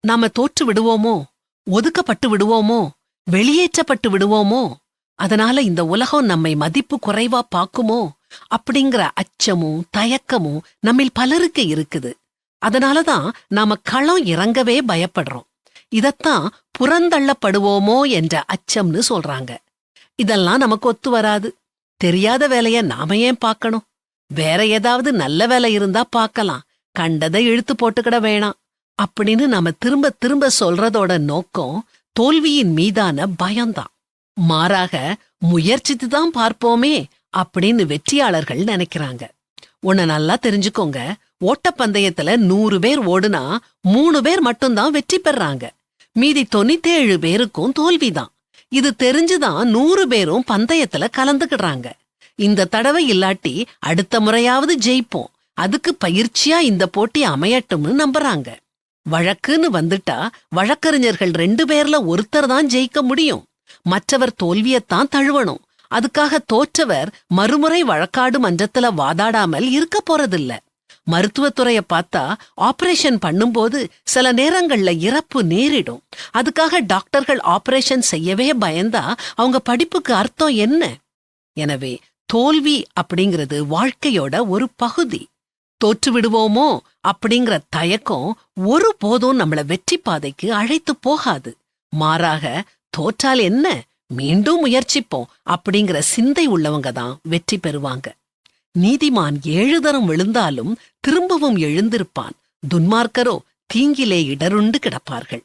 நாம தோற்று விடுவோமோ? ஒதுக்கப்பட்டு விடுவோமோ? வெளியேற்றப்பட்டு விடுவோமோ? அதனால இந்த உலகம் நம்மை மதிப்பு குறைவா பாக்குமோ அப்படிங்கிற அச்சமும் தயக்கமும் நம்மில் பலருக்கு இருக்குது. அதனாலதான் நாம களம் இறங்கவே பயப்படுறோம். இதத்தான் புறந்தள்ளப்படுவோமோ என்ற அச்சம்னு சொல்றாங்க. இதெல்லாம் நமக்கு ஒத்து வராது. தெரியாத வேலைய நாம ஏன் பார்க்கணும்? வேற ஏதாவது நல்ல வேலை இருந்தா பார்க்கலாம். கண்டதை இழுத்து போட்டுக்கிட வேணாம். அப்படின்னு நாம திரும்ப திரும்ப சொல்றதோட நோக்கம் தோல்வியின் மீதான பயம்தான். மாறாக முயற்சித்து தான் பார்ப்போமே அப்படின்னு வெற்றியாளர்கள் நினைக்கிறாங்க. உன்னை நல்லா தெரிஞ்சுக்கோங்க. ஓட்டப்பந்தயத்துல நூறு பேர் ஓடுனா மூணு பேர் மட்டும்தான் வெற்றி பெறாங்க. மீதி தொண்ணூத்தேழு பேருக்கும் தோல்விதான். இது தெரிஞ்சுதான் நூறு பேரும் பந்தயத்துல கலந்துக்கிடுறாங்க. இந்த தடவை இல்லாட்டி அடுத்த முறையாவது ஜெயிப்போம். அதுக்கு பயிற்சியா இந்த போட்டி அமையட்டும்னு நம்புறாங்க. வழக்குன்னு வந்துட்டா வழக்கறிஞர்கள் ரெண்டு பேர்ல ஒருத்தர் தான் ஜெயிக்க முடியும். மற்றவர் தோல்வியத்தான் தழுவணும். அதுக்காக தோற்றவர் மறுமுறை வழக்காடு மன்றத்துல வாதாடாமல் இருக்க போறதில்ல. மருத்துவத்துறைய பார்த்தா ஆபரேஷன் பண்ணும்போது சில நேரங்கள்ல இறப்பு நேரிடும். அதுக்காக டாக்டர்கள் ஆபரேஷன் செய்யவே பயந்தா அவங்க படிப்புக்கு அர்த்தம் என்ன? எனவே தோல்வி அப்படிங்கிறது வாழ்க்கையோட ஒரு பகுதி. தோற்றுவிடுவோமோ அப்படிங்கிற தயக்கம் ஒருபோதும் நம்மள வெற்றி பாதைக்கு அழைத்து போகாது. மாறாக தோற்றால் என்ன? மீண்டும் முயற்சிப்போம் அப்படிங்கிற சிந்தை உள்ளவங்க தான் வெற்றி பெறுவாங்க. நீதிமான் ஏழு தரம் விழுந்தாலும் திரும்பவும் எழுந்திருப்பான். துன்மார்க்கரோ தீங்கிலே இடருண்டு கிடப்பார்கள்.